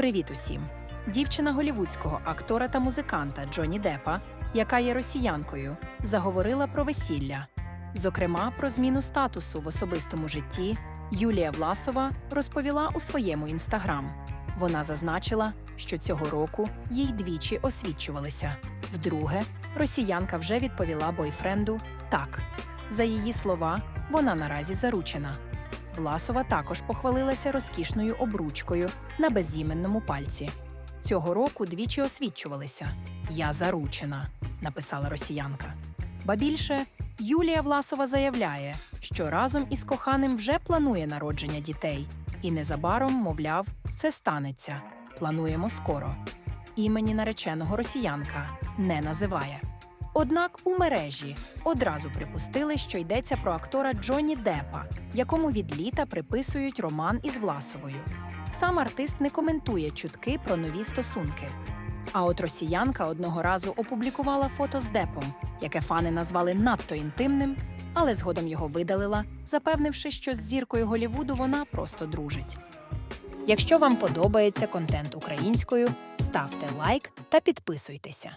Привіт усім! Дівчина голівудського актора та музиканта Джоні Деппа, яка є росіянкою, заговорила про весілля. Зокрема, про зміну статусу в особистому житті Юлія Власова розповіла у своєму інстаграм. Вона зазначила, що цього року їй двічі освідчувалися. Вдруге, росіянка вже відповіла бойфренду так. За її слова, вона наразі заручена. Власова також похвалилася розкішною обручкою на безіменному пальці. Цього року двічі освідчувалися. Я заручена, написала росіянка. Ба більше, Юлія Власова заявляє, що разом із коханим вже планує народження дітей, і незабаром, мовляв, це станеться. Плануємо скоро. Імені нареченого росіянка не називає. Однак у мережі одразу припустили, що йдеться про актора Джонні Деппа, якому від літа приписують роман із Власовою. Сам артист не коментує чутки про нові стосунки. А от росіянка одного разу опублікувала фото з Депом, яке фани назвали надто інтимним, але згодом його видалила, запевнивши, що з зіркою Голівуду вона просто дружить. Якщо вам подобається контент українською, ставте лайк та підписуйтеся.